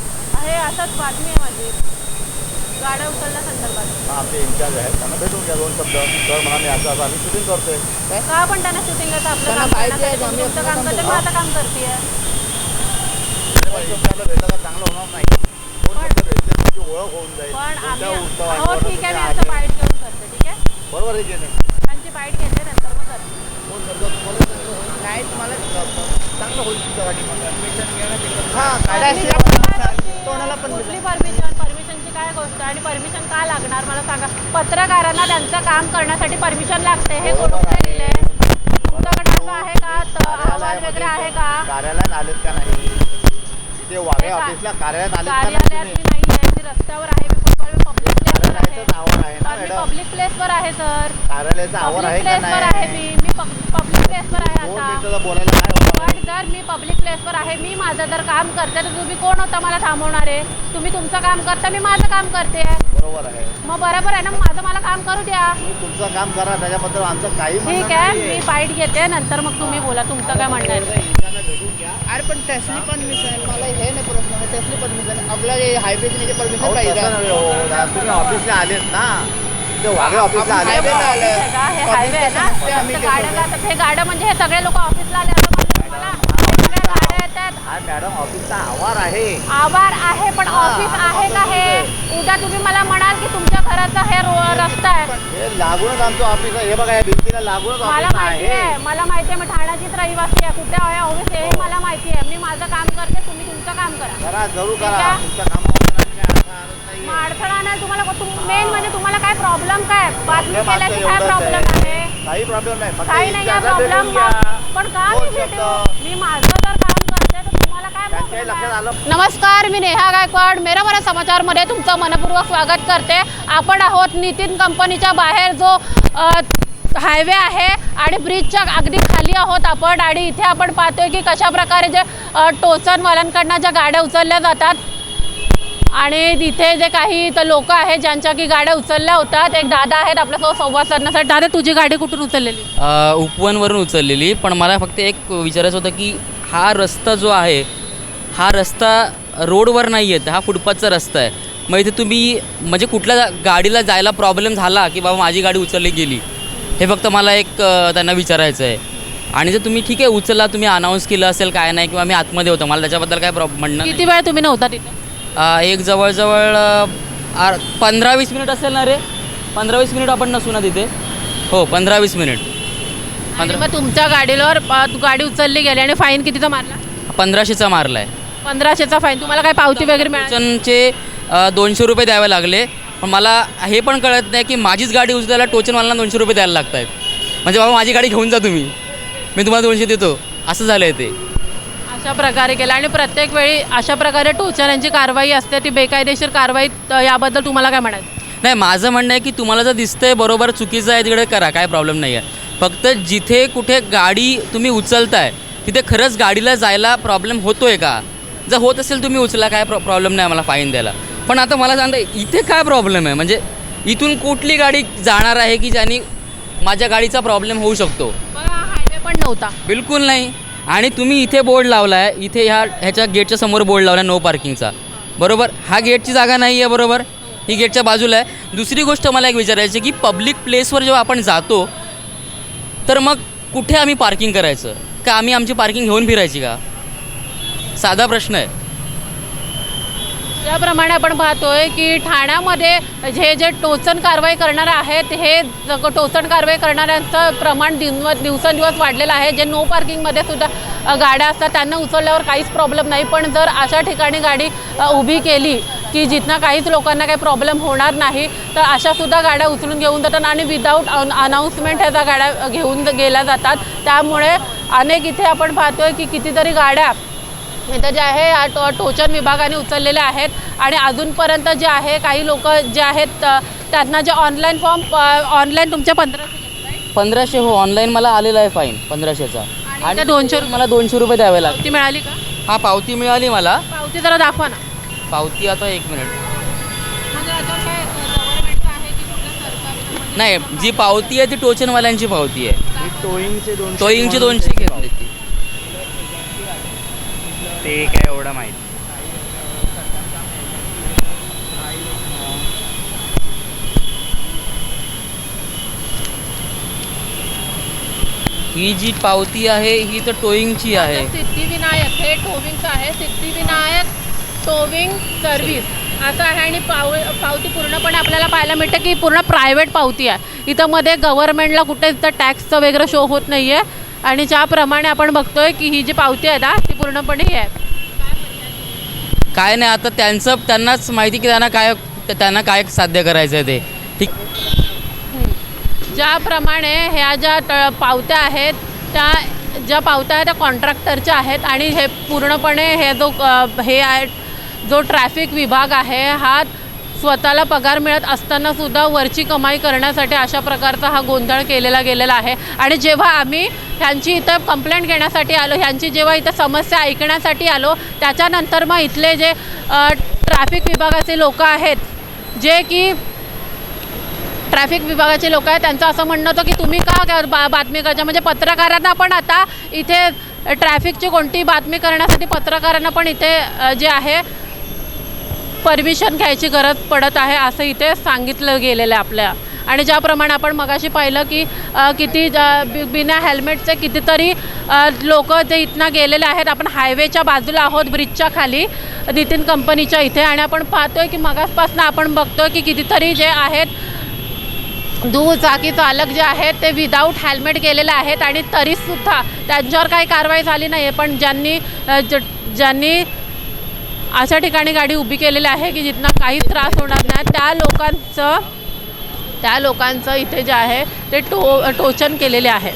बातमी आहे माझी. गाड्या उचलल्या संदर्भात. मग आमचे इंचार्ज आहेत. त्यांना भेटून घ्या दोन शब्द. सर म्हणा मी असं असं आम्ही शूटिंग करतोय. का पण त्यांना शूटिंग येतं? आपलं काम करण्यासाठी तुमचं काम काम करते. मी आता काम करते तर चांगलं होणार नाही. तर ओळख होऊन जाईल. पण आम्ही हो ठीक आहे मी तुम्ही आता आले. बाईट घेऊन करते ठीक आहे बरोबर आहे की नाही त्यांची बाईट घेते नंतर मग करते तुम्हाला चांगलं होईल. नाही तुम्हाला चांगलं होईल. हा काय Permission कोणाला पण कुठली परमिशन परमिशनची काय गोष्ट? आणि परमिशन का लागणार? मला सांगा. पत्रकारांना त्यांचं काम करण्यासाठी परमिशन लागते. हे कोण लिहिले तुमच्याकडे असं आहे का? त- अहवाल वगैरे आहे का? कार्यालयात आलेत का नाही? ते वाघे हे ऑफिसला कार्यालयात आलेत का कार्यालयात नाही? मी नाही आहे मी रस्त्यावर आहे मी पब्लिक प्लेसवर आहे कार्यालयाचंच आवर आहे ना तर मी मॅडम पब्लिक प्लेसवर आहे सर. कार्यालयाचं आवर आहे पब्लिक का प्लेसवर आहे नाही? मी. मी पब्लिक प्लेसवर आहे दोन आता. मिनिटं बोलायला काय होतं पण जर मी पब्लिक प्लेसवर आहे. मी माझं जर काम करते तर तुम्ही कोण होता मला थांबवणारे? तुम्ही तुमचं काम करता मी माझं काम करते. बरोबर आहे. मग बरोबर आहे ना माझं मला काम करू द्या. तुम्ही तुमचं काम करा त्याच्याबद्दल आमचं काही म्हणणं ठीक आहे नाहीये. मी बाईट घेते नंतर मग तुम्ही बोला तुमचं काय म्हणणं आहे? अरे पण टेस्टली परमिशन मला हे नाही प्रश्न टेस्टली परमिशन आपलं हे हायवेची परमिशन अहो, पाहिजे. तुम्ही ऑफिसला आलेत ना. ऑफिसला आले. हे हायवे आहे ना? फक्त हे गाड्या म्हणजे हे सगळे लोक ऑफिसला आले. असं बोलले तुम्हाला सगळ्या गाड्या येतात. हा मॅडम ऑफिसचा आवार आहे. आभार आहे पण ऑफिस आहे का हे? उद्या तुम्ही मला म्हणाल की तुमच्या घराचा हे रो- रस्ता आहे हे लागूनच आमचं ऑफिस आहे. हे बघा या भिंतीला लागूनच मला ऑफिस माहिती आहे. आहे. मला माहिती आहे मी ठाण्याचीच रहिवासी आहे. कुठे आहे ऑफिस हे मला माहिती आहे. मी माझं काम करते तुम्ही तुमचं काम करा. करा जरूर करा. तुमच्या कामावर काही अडथळा आणत नाहीये. मग अडथळा नाही तुम्हाला मेन म्हणजे तुम्हाला काय प्रॉब्लेम काय? बातमी Problem केल्याची काय प्रॉब्लेम आहे. आहे? काही प्रॉब्लेम नाही. फक्त काही नाही आहे प्रॉब्लेम भेटून घ्या. पण का दोन मी भेटू शब्द. मी माझं जर काम करते तर तुम्हाला काय त्यांच्याही problem लक्षात आहे? आलं नमस्कार मी नेहा गायकवाड. मेरामरा समाचारमध्ये तुमचं मनपूर्वक स्वागत करते. आपण आहोत नितीन कंपनीच्या बाहेर जो हायवे आहे आणि ब्रिजच्या अगदी खाली आहोत आपण. आणि इथे आपण पाहतोय की कशा प्रकारे जे टोचनवाल्यांकडनं ज्या गाड्या उचलल्या जातात. आणि तिथे जे काही लोक आहेत ज्यांच्या की गाड्या उचलल्या होतात. एक दादा आहेत आपल्यासोबत संवाद साधण्यासाठी. दादा तुझी गाडी कुठून उचललेली? उपवनवरून उचललेली. पण मला फक्त एक विचारायचं होतं की हा रस्ता जो आहे हा रस्ता रोडवर नाही आहे हा फुटपाथचा रस्ता आहे. मग इथे तुम्ही म्हणजे कुठल्या गाडीला जायला प्रॉब्लेम झाला की बाबा माझी गाडी उचलली गेली? हे फक्त मला एक त्यांना विचारायचं आहे. आणि जर तुम्ही ठीक आहे उचलला तुम्ही अनाऊन्स केलं असेल काय नाही किंवा मी आतमध्ये होतो मला त्याच्याबद्दल काय प्रॉब म्हणणं. किती वेळ तुम्ही नव्हता तिथे? एक जवळजवळ आर पंधरा वीस मिनिट असेल ना रे? पंधरा वीस मिनिट आपण नसू ना तिथे? हो पंधरा वीस मिनिट. मग तुमच्या गाडीवर गाडी उचलली गेली आणि फाईन कितीचा मारला? पंधराशेचा मारला आहे पंधराशेचा फाईन तुम्हाला काय पावती वगैरे मिळाली? टोचनचे दोनशे रुपये द्यावे लागले. पण मला हे पण कळत नाही की माझीच गाडी उचलायला टोचनवाल्यांना दोनशे रुपये द्यायला लागत आहेत म्हणजे बाबा माझी गाडी घेऊन जा तुम्ही. मी तुम्हाला दोनशे देतो. असं झालं आहे ते. अशा प्रकारे केलं. आणि प्रत्येक वेळी अशा प्रकारे टोचण्यांची कारवाई असते. ती बेकायदेशीर कारवाई याबद्दल तुम्हाला काय म्हणायचं? नाही माझं म्हणणं आहे की तुम्हाला जर दिसतंय बरोबर चुकीचं आहे तिकडे करा. काय प्रॉब्लेम नाही आहे फक्त जिथे कुठे गाडी तुम्ही उचलताय तिथे खरंच गाडीला जायला प्रॉब्लेम होतो आहे का? जर होत असेल तुम्ही उचला काय प्रॉ प्रॉब्लेम नाही मला फाईन द्यायला. पण आता मला सांगता इथे काय प्रॉब्लेम आहे? म्हणजे इथून कुठली गाडी जाणार आहे की ज्यानी माझ्या गाडीचा प्रॉब्लेम होऊ शकतो? हायवे पण नव्हता. बिलकुल नाही. आणि तुम्ही इथे बोर्ड लावला आहे इथे ह्या ह्याच्या गेटच्या समोर बोर्ड लावला आहे नो पार्किंगचा बरोबर? हा गेटची जागा नाही आहे बरोबर? ही गेटच्या बाजूला आहे. दुसरी गोष्ट मला एक विचारायची की पब्लिक प्लेसवर जेव्हा आपण जातो तर मग कुठे आम्ही पार्किंग करायचं? का आम्ही आमची पार्किंग घेऊन फिरायची का? साधा प्रश्न आहे. त्याप्रमाणे आपण पाहतोय की ठाण्यामध्ये जे जे टोचण कारवाई करणार आहेत हे टोचण कारवाई करणाऱ्यांचं प्रमाण दिनव दिवसेंदिवस वाढलेलं आहे. जे नो पार्किंगमध्ये सुद्धा गाड्या असतात त्यांना उचलल्यावर काहीच प्रॉब्लेम नाही. पण जर अशा ठिकाणी गाडी उभी केली की जिथनं काहीच लोकांना काही प्रॉब्लेम होणार नाही तर अशासुद्धा गाड्या उचलून घेऊन जातात आणि विदाऊट अनाऊन्समेंट ह्या गाड्या घेऊन गेल्या जातात. त्यामुळे अनेक इथे आपण पाहतोय की कितीतरी गाड्या इथं जे आहे या टो टोचन विभागाने उचललेले आहेत आणि अजूनपर्यंत जे आहे काही लोक जे आहेत त्यांना जे ऑनलाईन फॉर्म ऑनलाईन तुमच्या पंधरा पंधराशे हो ऑनलाईन मला आलेला आहे फाईन पंधराशेचा. आणि ते दोनशे रुपये? मला दोनशे रुपये द्यावे लागले पावती मिळाली का? हा पावती मिळाली मला. पावती जरा दाखवा ना. पावती आता एक मिनिट म्हणजे याच्यावर काय गव्हर्नमेंटचं आहे की कुठलं नाही जी पावती आहे ती टोचनवाल्यांची पावती आहे. टोईंगची दोनशे घेतली ती. ते काय एवढं माहिती. ही जी पावती आहे ही तर टोईंगची आहे. सिद्धिविनायक हे टोविंगचं आहे. सिद्धिविनायक टोविंग सर्व्हिस असं आहे आणि पाव पावती पूर्णपणे आपल्याला पाहायला मिळते की पूर्ण प्रायव्हेट पावती आहे. इथं मध्ये गव्हर्नमेंटला कुठे इथं टॅक्सचं वगैरे शो होत नाही आहे आणि ज्याप्रमाणे आपण बघतोय की ही जी पावती आहे ना ती पूर्णपणे ही आहे काय नाही आता त्यांचं त्यांनाच माहिती की त्यांना काय त्यांना काय साध्य करायचं आहे ते. ठीक. ज्याप्रमाणे ह्या ज्या ट पावत्या आहेत त्या ज्या पावत्या आहेत त्या कॉन्ट्रॅक्टरच्या आहेत आणि हे पूर्णपणे हे जो अ, हे आहे जो ट्रॅफिक विभाग आहे हा स्वतःला पगार मिळत असताना सुद्धा वरची कमाई करण्यासाठी अशा प्रकारचा हा गोंधळ केलेला गेलेला आहे. आणि जेव्हा आम्ही ह्यांची इथं कंप्लेंट घेण्यासाठी आलो ह्यांची जेव्हा इथं समस्या ऐकण्यासाठी आलो त्याच्यानंतर मग इथले जे ट्रॅफिक विभागाचे लोक आहेत जे की ट्रॅफिक विभागाचे लोक आहेत त्यांचं असं म्हणणं होतं की तुम्ही का बा बातमी करता? म्हणजे पत्रकारांना पण आता इथे ट्रॅफिकची कोणती बातमी करण्यासाठी पत्रकारांना पण इथे जे आहे परमिशन घ्यायची गरज पडत आहे असं इथे सांगितलं गेलेलं आहे आपल्या. आणि ज्याप्रमाणे आपण मगाशी पाहिलं की किती ज- बि- बिना हेल्मेटचे कितीतरी लोक जे इथनं गेलेले आहेत आपण हायवेच्या बाजूला आहोत ब्रिजच्या खाली नितीन कंपनीच्या इथे. आणि आपण पाहतोय की मगासपासून आपण बघतोय की कितीतरी जे आहेत दुचाकी चालक जे आहेत ते विदाऊट हेल्मेट गेलेले आहेत. आणि तरीसुद्धा त्यांच्यावर काही कारवाई झाली नाही आहे पण ज्यांनी ज ज्यांनी अशा ठिकाणी गाडी उभी केलेली आहे की जिथनं काहीच त्रास होणार नाही. त्या लोकांचं त्या लोकांचं इथे जे आहे ते टो टोचन केलेले आहे.